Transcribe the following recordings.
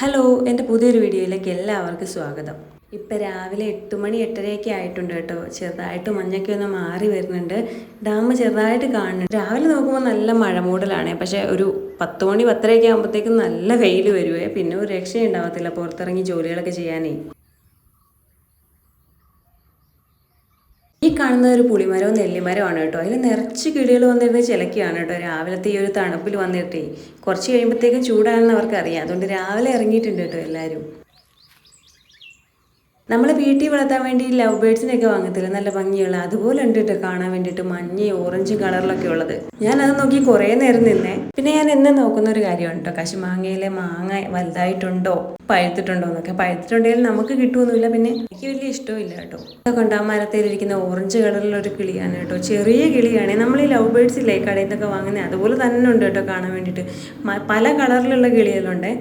Hello എന്റെ പുതിയൊരു വീഡിയോയിലേക്ക് എല്ലാവർക്കും സ്വാഗതം. ഇപ്പം രാവിലെ എട്ട് മണി എട്ടരയൊക്കെ ആയിട്ടുണ്ട് കേട്ടോ. ചെറുതായിട്ട് മഞ്ഞൊക്കെ ഒന്ന് മാറി വരുന്നുണ്ട്. ഡാം ചെറുതായിട്ട് കാണുന്നുണ്ട്. രാവിലെ നോക്കുമ്പോൾ നല്ല മഴ മൂടലാണ്. പക്ഷേ ഒരു പത്ത് മണി പത്തരയൊക്കെ ആകുമ്പോഴത്തേക്കും നല്ല വെയിൽ വരുവേ. പിന്നെ ഒരു രക്ഷയുണ്ടാവത്തില്ല പുറത്തിറങ്ങി ജോലികളൊക്കെ ചെയ്യാനേ. ഈ കാണുന്ന ഒരു പുളിമരവും നെല്ലിമരമാണ് കേട്ടോ. അതിൽ നിറച്ച് കിളികൾ വന്നിരുന്ന് ചിലക്കുകയാണ് കേട്ടോ. രാവിലത്തെ ഈ ഒരു തണുപ്പിൽ വന്നിട്ടേ കുറച്ച് കഴിയുമ്പോഴത്തേക്കും ചൂടാണെന്ന് അവർക്കറിയാം. അതുകൊണ്ട് രാവിലെ ഇറങ്ങിയിട്ടുണ്ട് കേട്ടോ എല്ലാവരും നമ്മൾ വീട്ടിൽ വളർത്താൻ വേണ്ടി ലവ് ബേഡ്സിനെയൊക്കെ വാങ്ങത്തില്ല? നല്ല ഭംഗിയുള്ള. അതുപോലെ ഉണ്ട് കേട്ടോ കാണാൻ വേണ്ടിയിട്ട് മഞ്ഞ ഓറഞ്ച് കളറിലൊക്കെ ഉള്ളത്. ഞാൻ അത് നോക്കി കുറേ നേരം നിന്നേ. പിന്നെ ഞാൻ എന്നും നോക്കുന്ന ഒരു കാര്യമാണ് കേട്ടോ കശുമാങ്ങയിലെ മാങ്ങ വലുതായിട്ടുണ്ടോ? പഴുത്തിട്ടുണ്ടോ എന്നൊക്കെ. പഴുത്തിട്ടുണ്ടെങ്കിൽ നമുക്ക് കിട്ടുമൊന്നുമില്ല പിന്നെ എനിക്ക് വലിയ ഇഷ്ടമില്ല കേട്ടോ കൊണ്ട് ആ മരത്തിലിരിക്കുന്ന ഓറഞ്ച് കളറിലൊരു കിളിയാണ് കേട്ടോ ചെറിയ കിളിയാണ്. നമ്മൾ ഈ ലവ് ബേഡ്സ് ഇല്ലേ? കടയിൽ നിന്നൊക്കെ വാങ്ങുന്നത് അതുപോലെ തന്നെ ഉണ്ട് കേട്ടോ കാണാൻ വേണ്ടിയിട്ട്. പല കളറിലുള്ള കിളികളുണ്ടേ.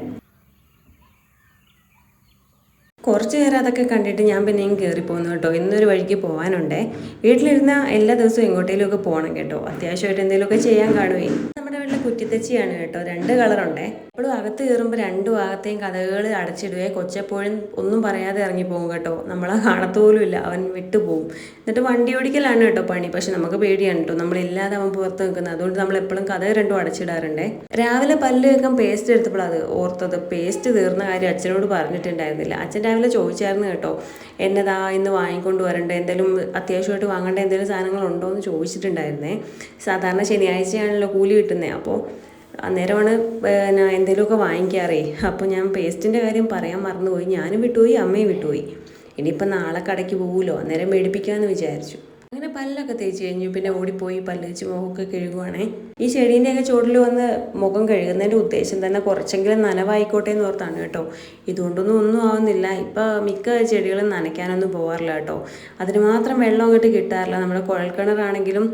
കുറച്ച് നേരം അതൊക്കെ കണ്ടിട്ട് ഞാൻ പിന്നെയും കയറി പോകുന്നു കേട്ടോ. ഇന്നൊരു വഴിക്ക് പോകാനുണ്ടേ വീട്ടിലിരുന്ന എല്ലാ ദിവസവും എങ്ങോട്ടേലും ഒക്കെ പോകണം കേട്ടോ. അത്യാവശ്യമായിട്ട് എന്തെങ്കിലുമൊക്കെ ചെയ്യാൻ കാണുവേ. നമ്മുടെ വീട്ടിലെ കുറ്റിത്തച്ചിയാണ് കേട്ടോ. രണ്ട് കളറുണ്ടേ. എപ്പോഴും അകത്ത് കയറുമ്പോൾ രണ്ടു ഭാഗത്തെയും കഥകൾ അടച്ചിടുകയെ കൊച്ചെപ്പോഴും ഒന്നും പറയാതെ ഇറങ്ങി പോകും കേട്ടോ. നമ്മളെ കാണത്തോലും ഇല്ല. അവൻ വിട്ടുപോകും എന്നിട്ട് വണ്ടി ഓടിക്കലാണ് കേട്ടോ പണി. പക്ഷെ നമുക്ക് പേടിയാണ് കേട്ടോ. നമ്മളില്ലാതെ അവൻ പുറത്ത് നിൽക്കുന്നത്. അതുകൊണ്ട് നമ്മൾ എപ്പോഴും കഥ രണ്ടും അടച്ചിടാറുണ്ടേ. രാവിലെ പല്ല് വെക്കാൻ പേസ്റ്റ് എടുത്തപ്പോൾ അത് ഓർത്തത്. പേസ്റ്റ് തീർന്ന കാര്യം അച്ഛനോട് പറഞ്ഞിട്ടുണ്ടായിരുന്നില്ല. അച്ഛൻ രാവിലെ ചോദിച്ചായിരുന്നു കേട്ടോ. എന്നതാ ഇന്ന് വാങ്ങിക്കൊണ്ട് വരണ്ടേ? എന്തെങ്കിലും അത്യാവശ്യമായിട്ട് വാങ്ങേണ്ട? എന്തെങ്കിലും സാധനങ്ങളുണ്ടോ എന്ന് ചോദിച്ചിട്ടുണ്ടായിരുന്നേ. സാധാരണ ശനിയാഴ്ചയാണല്ലോ കൂലി കിട്ടുന്നത് അപ്പോൾ അന്നേരമാണ് പിന്നെ എന്തെങ്കിലുമൊക്കെ വാങ്ങിക്കാറേ. അപ്പോൾ ഞാൻ പേസ്റ്റിന്റെ കാര്യം പറയാൻ മറന്നുപോയി. ഞാനും വിട്ടുപോയി അമ്മയും വിട്ടുപോയി. ഇനിയിപ്പോൾ നാളെ കടയ്ക്ക് പോകുമല്ലോ അന്നേരം മേടിപ്പിക്കാമെന്ന് വിചാരിച്ചു. അങ്ങനെ പല്ലൊക്കെ തേച്ച് കഴിഞ്ഞു പിന്നെ ഓടിപ്പോയി പല്ല് വെച്ച് മുഖമൊക്കെ കഴുകുവാണേ. ഈ ചെടീന്റെയൊക്കെ ചുവട്ടിൽ വന്ന് മുഖം കഴുകുന്നതിന്റെ ഉദ്ദേശം തന്നെ കുറച്ചെങ്കിലും നനവായിക്കോട്ടെ എന്ന് ഓർത്താണ് കേട്ടോ. ഇതുകൊണ്ടൊന്നും ഒന്നും ആവുന്നില്ല. ഇപ്പം മിക്ക ചെടികളും നനയ്ക്കാനൊന്നും പോകാറില്ല കേട്ടോ. അതിന് മാത്രം വെള്ളം അങ്ങോട്ട് കിട്ടാറില്ല. നമ്മുടെ കുഴൽക്കിണറാണെങ്കിലും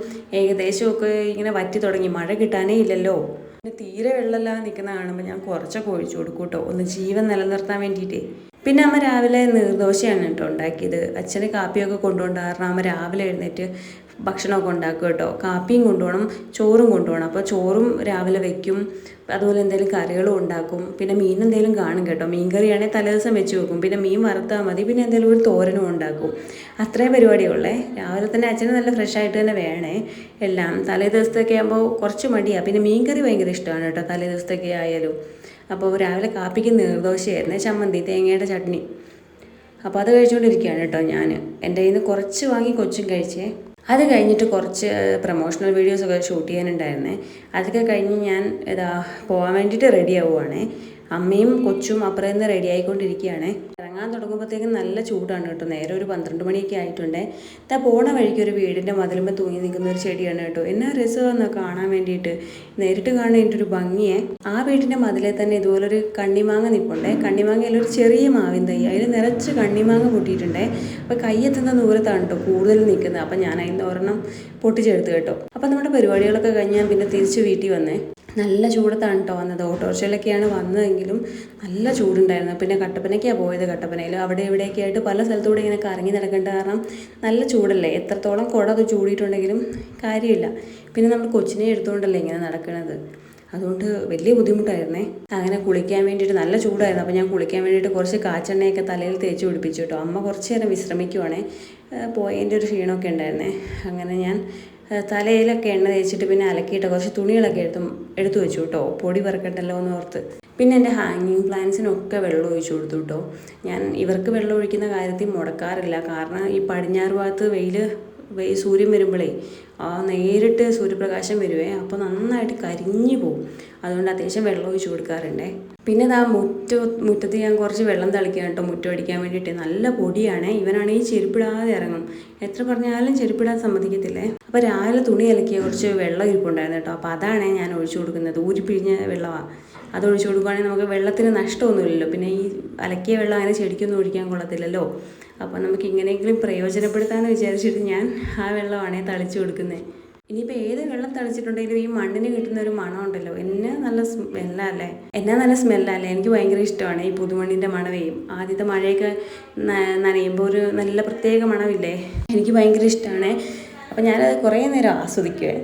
ഏകദേശമൊക്കെ ഇങ്ങനെ വറ്റി തുടങ്ങി. മഴ കിട്ടാനേ ഇല്ലല്ലോ. പിന്നെ തീരെ വെള്ളമില്ലാതെ നിൽക്കുന്ന കാണുമ്പോൾ ഞാൻ കുറച്ചൊക്കെ ഒഴിച്ചു കൊടുക്കും കേട്ടോ. ഒന്ന് ജീവൻ നിലനിർത്താൻ വേണ്ടിയിട്ടേ. പിന്നെ അമ്മ രാവിലെ നീർദോശയാണ് കേട്ടോ ഉണ്ടാക്കിയത്. അച്ഛന് കാപ്പിയൊക്കെ കൊണ്ടുപോകണ്ട കാരണം അമ്മ രാവിലെ എഴുന്നേറ്റ് ഭക്ഷണമൊക്കെ ഉണ്ടാക്കും കേട്ടോ. കാപ്പിയും കൊണ്ടുപോകണം ചോറും കൊണ്ടുപോകണം. അപ്പോൾ ചോറും രാവിലെ വെക്കും അതുപോലെ എന്തെങ്കിലും കറികളും ഉണ്ടാക്കും. പിന്നെ മീൻ എന്തെങ്കിലും കാണും കേട്ടോ. മീൻ കറിയാണെങ്കിൽ തലേദിവസം വെച്ച് വെക്കും. പിന്നെ മീൻ വറുത്താൽ മതി പിന്നെ എന്തെങ്കിലും ഒരു തോരനും ഉണ്ടാക്കും. അത്രയും പരിപാടിയുള്ളേ രാവിലെ തന്നെ അച്ഛന് നല്ല ഫ്രഷ് ആയിട്ട് തന്നെ വേണേ. എല്ലാം തലേ ദിവസത്തൊക്കെ ആകുമ്പോൾ കുറച്ച് മടിയാണ് പിന്നെ മീൻ കറി ഭയങ്കര ഇഷ്ടമാണ് കേട്ടോ. തലേ ദിവസത്തൊക്കെ ആയാലും. അപ്പോൾ രാവിലെ കാപ്പിക്ക് നീർദോശയായിരുന്നു ചമ്മന്തി തേങ്ങയുടെ ചട്നി. അപ്പോൾ അത് കഴിച്ചുകൊണ്ടിരിക്കുകയാണ് കേട്ടോ ഞാൻ. എന്റെ കയ്യിൽ നിന്ന് കുറച്ച് വാങ്ങി കൊച്ചും കഴിച്ചേ. അത് കഴിഞ്ഞിട്ട് കുറച്ച് പ്രൊമോഷണൽ വീഡിയോസൊക്കെ ഷൂട്ട് ചെയ്യാനുണ്ടായിരുന്നേ. അതൊക്കെ കഴിഞ്ഞ് ഞാൻ ഇതാ പോകാൻ വേണ്ടിയിട്ട് റെഡി ആവുകയാണേ അമ്മയും കൊച്ചും അപ്പുറം നിന്ന് റെഡി ആയിക്കൊണ്ടിരിക്കുകയാണ്. ഇറങ്ങാൻ തുടങ്ങുമ്പോഴത്തേക്കും നല്ല ചൂടാണ് കേട്ടോ. നേരെ ഒരു പന്ത്രണ്ട് മണിയൊക്കെ ആയിട്ടുണ്ട്. ഇതാ പോണ വഴിക്ക് ഒരു വീടിന്റെ മതിലുമ്പോൾ തൂങ്ങി നിൽക്കുന്ന ഒരു ചെടിയാണ് കേട്ടോ. എന്നാ രസമെന്ന് കാണാൻ വേണ്ടിയിട്ട്. നേരിട്ട് കാണാൻ എന്റെ ഒരു ഭംഗിയെ. ആ വീടിന്റെ മതിലെ തന്നെ ഇതുപോലൊരു കണ്ണിമാങ്ങ നിൽപ്പുണ്ടേ കണ്ണിമാങ്ങയിൽ ഒരു ചെറിയ മാവിൻ തൈ. അതിൽ നിറച്ച് കണ്ണിമാങ്ങ പൊട്ടിയിട്ടുണ്ടേ അപ്പോൾ കയ്യെത്തുന്ന ദൂരത്താണ് കേട്ടോ കൂടുതൽ നിൽക്കുന്നത്. അപ്പം ഞാൻ അതിന്റെ ഒരെണ്ണം പൊട്ടിച്ചെടുത്ത് കേട്ടോ. അപ്പം നമ്മുടെ പരിപാടികളൊക്കെ കഴിഞ്ഞ് ഞാൻ പിന്നെ തിരിച്ച് വീട്ടിൽ വന്നേ. നല്ല ചൂടത്താണ് കേട്ടോ വന്നത്. ഓട്ടോറിക്ഷയിലൊക്കെയാണ് വന്നതെങ്കിലും നല്ല ചൂടുണ്ടായിരുന്നു. പിന്നെ കട്ടപ്പനയ്ക്കാണ് പോയത് കട്ടപ്പനയിൽ. അവിടെ ഇവിടെയൊക്കെ ആയിട്ട് പല സ്ഥലത്തൂടെ ഇങ്ങനെ കറങ്ങി നടക്കേണ്ട കാരണം നല്ല ചൂടല്ലേ? എത്രത്തോളം കുട അത് ചൂടിയിട്ടുണ്ടെങ്കിലും കാര്യമില്ല. പിന്നെ നമ്മൾ കൊച്ചിനെ എടുത്തുകൊണ്ടല്ലേ ഇങ്ങനെ നടക്കുന്നത് അതുകൊണ്ട് വലിയ ബുദ്ധിമുട്ടായിരുന്നേ. അങ്ങനെ കുളിക്കാൻ വേണ്ടിയിട്ട് നല്ല ചൂടായിരുന്നു. അപ്പോൾ ഞാൻ കുളിക്കാൻ വേണ്ടിയിട്ട് കുറച്ച് കാച്ചെണ്ണയൊക്കെ തലയിൽ തേച്ച് പിടിപ്പിച്ചു കേട്ടോ അമ്മ കുറച്ച് നേരം വിശ്രമിക്കുവാണേ. പോയതിന്റെ ഒരു ക്ഷീണമൊക്കെ ഉണ്ടായിരുന്നേ. അങ്ങനെ ഞാൻ തലയിലൊക്കെ എണ്ണ തേച്ചിട്ട് പിന്നെ അലക്കിയിട്ട് കുറച്ച് തുണികളൊക്കെ എടുത്ത് എടുത്തു വെച്ചു കേട്ടോ. പൊടി പറക്കണ്ടല്ലോ എന്ന് ഓർത്ത്. പിന്നെ എന്റെ ഹാങ്ങിങ് പ്ലാന്റ്സിനൊക്കെ വെള്ളം ഒഴിച്ചു കൊടുത്തു കേട്ടോ. ഞാൻ ഇവർക്ക് വെള്ളം ഒഴിക്കുന്ന കാര്യത്തിൽ മുടക്കാറില്ല. കാരണം ഈ പടിഞ്ഞാറ് ഭാഗത്ത് വെയിൽ സൂര്യൻ വരുമ്പോഴേ ആ നേരിട്ട് സൂര്യപ്രകാശം വരുവേ അപ്പോൾ നന്നായിട്ട് കരിഞ്ഞു പോവും. അതുകൊണ്ട് അത്യാവശ്യം വെള്ളം ഒഴിച്ചു കൊടുക്കാറുണ്ടേ. പിന്നെ ഇതാ മുറ്റ മുറ്റത്ത് ഞാൻ കുറച്ച് വെള്ളം തളിക്കാൻ കേട്ടോ മുറ്റം അടിക്കാൻ വേണ്ടിയിട്ട്. നല്ല പൊടിയാണ്. ഇവനാണെങ്കിൽ ചെരുപ്പിടാതെ ഇറങ്ങും. എത്ര പറഞ്ഞാലും ചെരുപ്പിടാൻ സമ്മതിക്കത്തില്ലേ? അപ്പോൾ രാവിലെ തുണി അലക്കിയ കുറച്ച് വെള്ളം ഇരിപ്പുണ്ടായിരുന്നു കേട്ടോ. അപ്പോൾ അതാണ് ഞാൻ ഒഴിച്ചു കൊടുക്കുന്നത്. ഊരിപ്പിഴിഞ്ഞ വെള്ളമാണ് അത് ഒഴിച്ചു കൊടുക്കുകയാണെങ്കിൽ നമുക്ക് വെള്ളത്തിന് നഷ്ടമൊന്നുമില്ലല്ലോ. പിന്നെ ഈ അലക്കിയ വെള്ളം അങ്ങനെ ചെടിക്കൊന്നും ഒഴിക്കാൻ കൊള്ളത്തില്ലല്ലോ. അപ്പോൾ നമുക്ക് ഇങ്ങനെയെങ്കിലും പ്രയോജനപ്പെടുത്താമെന്ന് വിചാരിച്ചിട്ട് ഞാൻ ആ വെള്ളമാണ് തളിച്ചു കൊടുക്കുന്നത് ഇനിയിപ്പോൾ ഏത് വെള്ളം തളിച്ചിട്ടുണ്ടെങ്കിലും ഈ മണ്ണിന് കിട്ടുന്ന ഒരു മണം ഉണ്ടല്ലോ. എന്നെ നല്ല സ്മെല്ലല്ലേ? എന്നെ നല്ല സ്മെല്ലല്ലേ? എനിക്ക് ഭയങ്കര ഇഷ്ടമാണ്. ഈ പുതുമണ്ണിന്റെ മണവേയും. ആദ്യത്തെ മഴയൊക്കെ നനയുമ്പോൾ ഒരു നല്ല പ്രത്യേക മണമില്ലേ? എനിക്ക് ഭയങ്കര ഇഷ്ടമാണ് അപ്പോൾ ഞാനത് കുറേ നേരം ആസ്വദിക്കുവേ.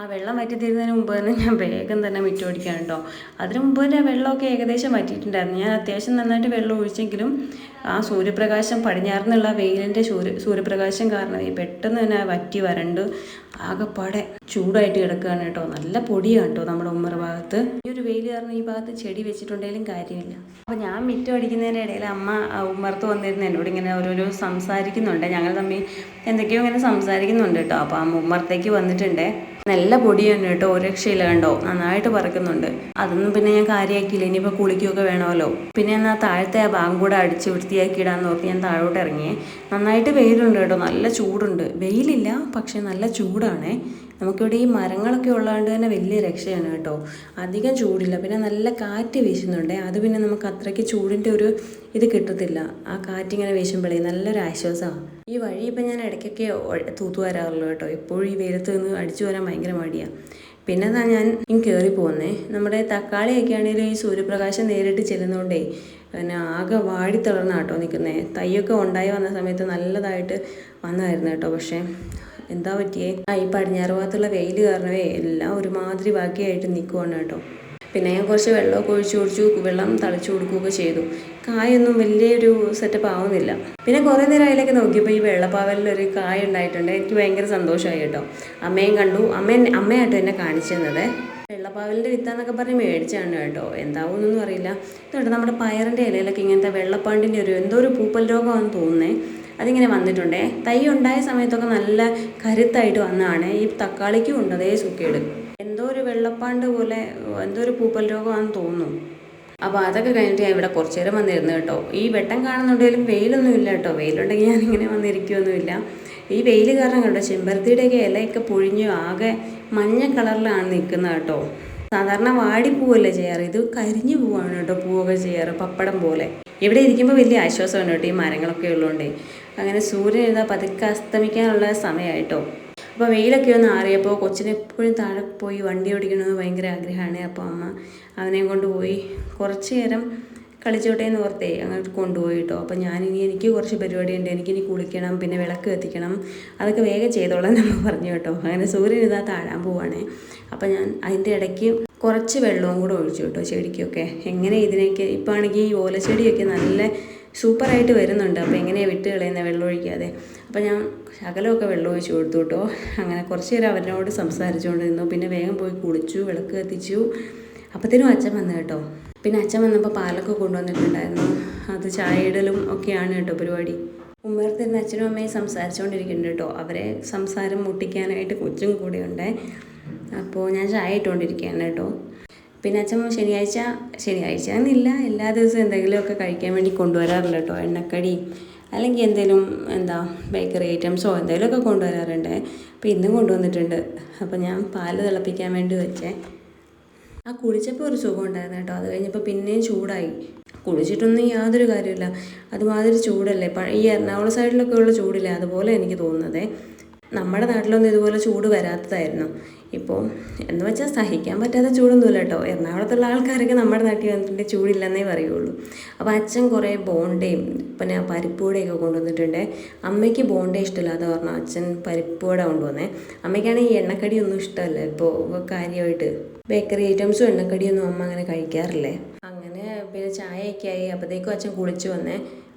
ആ വെള്ളം വറ്റി തീരുന്നതിന് മുമ്പ് തന്നെ ഞാൻ വേഗം തന്നെ മിറ്റോടിക്കാൻ കേട്ടോ. അതിന് മുമ്പ് തന്നെ വെള്ളമൊക്കെ ഏകദേശം വറ്റിയിട്ടുണ്ടായിരുന്നു. ഞാൻ അത്യാവശ്യം നന്നായിട്ട് വെള്ളം ഒഴിച്ചെങ്കിലും ആ സൂര്യപ്രകാശം പടിഞ്ഞാറുന്നുള്ള വെയിലിന്റെ സൂര്യ സൂര്യപ്രകാശം കാരണം ഈ പെട്ടെന്ന് തന്നെ വറ്റി വരണ്ട് ആകെപ്പാടെ ചൂടായിട്ട് കിടക്കുകയാണ് കേട്ടോ. നല്ല പൊടിയാണ് കേട്ടോ നമ്മുടെ ഉമ്മറ ഭാഗത്ത്. ഈ ഒരു വെയിൽ കാരണം ഈ ഭാഗത്ത് ചെടി വെച്ചിട്ടുണ്ടെങ്കിലും കാര്യമില്ല. അപ്പോൾ ഞാൻ മിറ്റം അടിക്കുന്നതിന്റെ ഇടയിൽ അമ്മ ഉമ്മർത്ത് വന്നിരുന്ന് എന്നോട് ഇങ്ങനെ ഓരോരോ സംസാരിക്കുന്നുണ്ട്. ഞങ്ങൾ തമ്മിൽ എന്തൊക്കെയോ ഇങ്ങനെ സംസാരിക്കുന്നുണ്ട് കേട്ടോ. അപ്പോൾ അമ്മ ഉമ്മറത്തേക്ക് വന്നിട്ടുണ്ട്. നല്ല പൊടിയാണ് കേട്ടോ ഒരു രക്ഷയില്ല കണ്ടോ? നന്നായിട്ട് പറക്കുന്നുണ്ട് അതൊന്നും പിന്നെ ഞാൻ കാര്യമാക്കിയില്ല ഇനിയിപ്പോൾ കുളിക്കുകയൊക്കെ വേണമല്ലോ. പിന്നെ എന്നാൽ താഴത്തെ ആ ഭാഗം കൂടെ അടിച്ച് വൃത്തിയാക്കി ഇടാന്ന് നോക്കി ഞാൻ താഴോട്ട് ഇറങ്ങിയേ നന്നായിട്ട് വെയിലുണ്ട് കേട്ടോ നല്ല ചൂടുണ്ട്. വെയിലില്ല പക്ഷെ നല്ല ചൂടാണേ. നമുക്കിവിടെ ഈ മരങ്ങളൊക്കെ ഉള്ളതുകൊണ്ട് തന്നെ വലിയ രക്ഷയാണ് കേട്ടോ. അധികം ചൂടില്ല. പിന്നെ നല്ല കാറ്റ് വീശുന്നുണ്ട്. അത് പിന്നെ നമുക്ക് അത്രയ്ക്ക് ചൂടിന്റെ ഒരു ഇത് കിട്ടത്തില്ല. ആ കാറ്റിങ്ങനെ വീശുമ്പോഴേ നല്ലൊരു ആശ്വാസമാണ്. ഈ വഴി ഇപ്പം ഞാൻ ഇടയ്ക്കൊക്കെ തൂത്തു വരാറുള്ളൂ കേട്ടോ. എപ്പോഴും ഈ വെയിലത്ത് നിന്ന് അടിച്ചു വരാൻ ഭയങ്കര മടിയാണ് പിന്നെ എന്നാ ഞാൻ കയറി പോകുന്നേ നമ്മുടെ തക്കാളിയൊക്കെ ആണെങ്കിലും ഈ സൂര്യപ്രകാശം നേരിട്ട് ചെല്ലുന്നതുകൊണ്ടേ പിന്നെ ആകെ വാടി തളർന്ന കേട്ടോ നിൽക്കുന്നേ. തൈയൊക്കെ ഉണ്ടായി വന്ന സമയത്ത് നല്ലതായിട്ട് വന്നായിരുന്നു കേട്ടോ. പക്ഷേ എന്താ പറ്റിയേ? ആ ഈ പടിഞ്ഞാറ് ഭാഗത്തുള്ള വെയിൽ കാരണമേ എല്ലാം ഒരുമാതിരി ബാക്കിയായിട്ട് നിൽക്കുവാണ് കേട്ടോ. പിന്നെ ഞാൻ കുറച്ച് വെള്ളമൊക്കെ ഒഴിച്ചു കുടിച്ചു വെള്ളം തളിച്ചു കൊടുക്കുകയൊക്കെ ചെയ്തു. കായൊന്നും വലിയൊരു സെറ്റപ്പ് ആവുന്നില്ല. പിന്നെ കുറേ നേരം അതിലേക്ക് നോക്കിയപ്പോൾ ഈ വെള്ളപ്പാവലിലൊരു കായ ഉണ്ടായിട്ടുണ്ട്. എനിക്ക് ഭയങ്കര സന്തോഷമായി കേട്ടോ. അമ്മയും കണ്ടു. അമ്മ അമ്മയാട്ടോ എന്നെ കാണിച്ചു തന്നത് വെള്ളപ്പാവലിന്റെ വിത്താന്നൊക്കെ പറഞ്ഞ് മേടിച്ചാണ് കേട്ടോ. എന്താവുമെന്നൊന്നും അറിയില്ല. ഇതുകൊണ്ട് നമ്മുടെ പയറിന്റെ ഇലയിലൊക്കെ ഇങ്ങനത്തെ വെള്ളപ്പാണ്ടിന്റെ ഒരു എന്തോ ഒരു പൂപ്പൽ രോഗമാണെന്ന് തോന്നുന്നേ. അതിങ്ങനെ വന്നിട്ടുണ്ടേ. തൈ ഉണ്ടായ സമയത്തൊക്കെ നല്ല കരുത്തായിട്ട് വന്നതാണ്. ഈ തക്കാളിക്കും ഉണ്ട് അതേ സുക്കേട് എന്തോ ഒരു വെള്ളപ്പാണ്ട് പോലെ എന്തോ ഒരു പൂപ്പൽ രോഗമാണെന്ന് തോന്നുന്നു. അപ്പോൾ അതൊക്കെ കഴിഞ്ഞിട്ട് ഞാൻ ഇവിടെ കുറച്ച് നേരം വന്നിരുന്നു കേട്ടോ. ഈ വെട്ടം കാണുന്നുണ്ടെങ്കിലും വെയിലൊന്നും ഇല്ല കേട്ടോ. വെയിലുണ്ടെങ്കിൽ ഞാൻ ഇങ്ങനെ വന്നിരിക്കുകയൊന്നുമില്ല ഈ വെയിൽ കാരണം കേട്ടോ ചെമ്പരത്തിയുടെയൊക്കെ ഇലയൊക്കെ പൊഴിഞ്ഞു ആകെ മഞ്ഞ കളറിലാണ് നിൽക്കുന്നത് കേട്ടോ. സാധാരണ വാടിപ്പൂവല്ലേ ചെയ്യാറ്? ഇത് കരിഞ്ഞു പോവാണ് കേട്ടോ പൂവൊക്കെ ചെയ്യാറ് പപ്പടം പോലെ. ഇവിടെ ഇരിക്കുമ്പോൾ വലിയ ആശ്വാസമാണ് കേട്ടോ ഈ മരങ്ങളൊക്കെ ഉള്ളതുകൊണ്ടേ അങ്ങനെ സൂര്യൻ ഇതാ പതുക്കെ അസ്തമിക്കാനുള്ള സമയമായിട്ടോ അപ്പോൾ വെയിലൊക്കെ ഒന്ന് ആറിയപ്പോൾ കൊച്ചിനെ എപ്പോഴും താഴെ പോയി വണ്ടി ഓടിക്കണമെന്ന് ഭയങ്കര ആഗ്രഹമാണ്. അപ്പോൾ അമ്മ അവനെയും കൊണ്ടുപോയി കുറച്ച് നേരം കളിച്ചോട്ടെ എന്ന് ഓർത്തേ അങ്ങോട്ട് കൊണ്ടുപോയി കേട്ടോ അപ്പോൾ ഞാനിനി എനിക്ക് കുറച്ച് പരിപാടിയുണ്ട്. എനിക്കിനി കുളിക്കണം പിന്നെ വിളക്ക് കത്തിക്കണം. അതൊക്കെ വേഗം ചെയ്തോളാം നമ്മൾ പറഞ്ഞു കേട്ടോ. അങ്ങനെ സൂര്യൻ ഇതാ താഴാൻ പോവാണേ. അപ്പോൾ ഞാൻ അതിന്റെ ഇടയ്ക്ക് കുറച്ച് വെള്ളവും കൂടെ ഒഴിച്ചു കേട്ടോ ചെടിക്കൊക്കെ. എങ്ങനെ ഇതിനൊക്കെ ഇപ്പോൾ ആണെങ്കിൽ ഈ ഓലച്ചെടിയൊക്കെ നല്ല സൂപ്പറായിട്ട് വരുന്നുണ്ട്. അപ്പോൾ എങ്ങനെയാണ് വിട്ട് കളയുന്നത് വെള്ളം ഒഴിക്കാതെ. അപ്പോൾ ഞാൻ ശകലമൊക്കെ വെള്ളം ഒഴിച്ച് കൊടുത്തു കേട്ടോ. അങ്ങനെ കുറച്ച് നേരം അവരോട് സംസാരിച്ചുകൊണ്ട് നിന്നു പിന്നെ വേഗം പോയി കുളിച്ചു വിളക്ക് കത്തിച്ചു. അപ്പത്തേനും അച്ഛൻ വന്നു കേട്ടോ. പിന്നെ അച്ഛൻ വന്നപ്പോൾ പാലൊക്കെ കൊണ്ടുവന്നിട്ടുണ്ടായിരുന്നു. അത് ചായ ഒക്കെയാണ് കേട്ടോ പരിപാടി. ഉമ്മർത്തിരുന്ന് അച്ഛനും അമ്മയും സംസാരിച്ചുകൊണ്ടിരിക്കുന്നുണ്ട് കേട്ടോ. അവരെ സംസാരം മുട്ടിക്കാനായിട്ട് കൊച്ചും കൂടെ ഉണ്ട് അപ്പോൾ ഞാൻ ചായ ഇട്ടുകൊണ്ടിരിക്കുകയാണ് കേട്ടോ. പിന്നെ അച്ഛൻ ശനിയാഴ്ച ശനിയാഴ്ച എന്നില്ല. എല്ലാ ദിവസവും എന്തെങ്കിലുമൊക്കെ കഴിക്കാൻ വേണ്ടി കൊണ്ടുവരാറില്ല കേട്ടോ. എണ്ണക്കടി അല്ലെങ്കിൽ എന്തെങ്കിലും എന്താ ബേക്കറി ഐറ്റംസോ എന്തെങ്കിലുമൊക്കെ കൊണ്ടുവരാറുണ്ട്. അപ്പോൾ ഇന്നും കൊണ്ടുവന്നിട്ടുണ്ട്. അപ്പോൾ ഞാൻ പാൽ തിളപ്പിക്കാൻ വേണ്ടി വെച്ചേ. ആ കുടിച്ചപ്പോൾ ഒരു സുഖം ഉണ്ടായിരുന്നു കേട്ടോ. അത് കഴിഞ്ഞപ്പോൾ പിന്നെയും ചൂടായി. കുളിച്ചിട്ടൊന്നും യാതൊരു കാര്യമില്ല അതുമാതിരി ചൂടല്ലേ? ഈ എറണാകുളം സൈഡിലൊക്കെ ഉള്ള ചൂടില്ലേ? അതുപോലെ എനിക്ക് തോന്നുന്നതേ. നമ്മുടെ നാട്ടിലൊന്നും ഇതുപോലെ ചൂട് വരാത്തതായിരുന്നു. ഇപ്പോൾ എന്ന് വെച്ചാൽ സഹിക്കാൻ പറ്റാത്ത ചൂടൊന്നുമില്ല കേട്ടോ. എറണാകുളത്തുള്ള ആൾക്കാരൊക്കെ നമ്മുടെ നാട്ടിൽ വന്നിട്ടുണ്ടെങ്കിൽ ചൂടില്ലെന്നേ പറയുള്ളൂ. അപ്പോൾ അച്ഛൻ കുറേ ബോണ്ടയും പിന്നെ പരിപ്പൂടയൊക്കെ കൊണ്ടുവന്നിട്ടുണ്ട്. അമ്മയ്ക്ക് ബോണ്ട ഇഷ്ടമില്ലാതെ പറഞ്ഞു അച്ഛൻ പരിപ്പൂട കൊണ്ടുവന്നേ. അമ്മയ്ക്കാണെങ്കിൽ ഈ എണ്ണക്കടിയൊന്നും ഇഷ്ടമല്ല. ഇപ്പോൾ കാര്യമായിട്ട് ബേക്കറി ഐറ്റംസും എണ്ണക്കടിയൊന്നും അമ്മ അങ്ങനെ കഴിക്കാറില്ലേ? അങ്ങനെ പിന്നെ ചായയൊക്കെ ആയി. അപ്പോഴത്തേക്കും അച്ഛൻ കുളിച്ച് വന്നേ.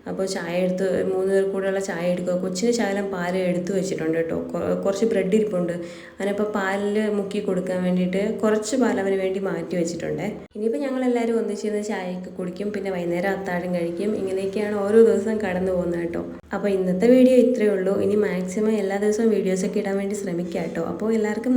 അപ്പോൾ ചായ എടുത്ത് മൂന്ന് പേർ കൂടെയുള്ള ചായ എടുക്കുക. കൊച്ചിന് ശകലം പാൽ എടുത്ത് വെച്ചിട്ടുണ്ട് കേട്ടോ. കുറച്ച് ബ്രെഡ് ഇരിപ്പുണ്ട്. അതിനപ്പോൾ പാലിൽ മുക്കി കൊടുക്കാൻ വേണ്ടിയിട്ട് കുറച്ച് പാൽ അവന് വേണ്ടി മാറ്റി വെച്ചിട്ടുണ്ട്. ഇനിയിപ്പോൾ ഞങ്ങൾ എല്ലാവരും ഒന്നിച്ചിരുന്ന് ചായയൊക്കെ കുടിക്കും പിന്നെ വൈകുന്നേരം അത്താഴം കഴിക്കും. ഇങ്ങനെയൊക്കെയാണ് ഓരോ ദിവസം കടന്നു പോകുന്നത് കേട്ടോ. അപ്പോൾ ഇന്നത്തെ വീഡിയോ ഇത്രയേ ഉള്ളൂ. ഇനി മാക്സിമം എല്ലാ ദിവസവും വീഡിയോസൊക്കെ ഇടാൻ വേണ്ടി ശ്രമിക്കാം കേട്ടോ. അപ്പോൾ എല്ലാവർക്കും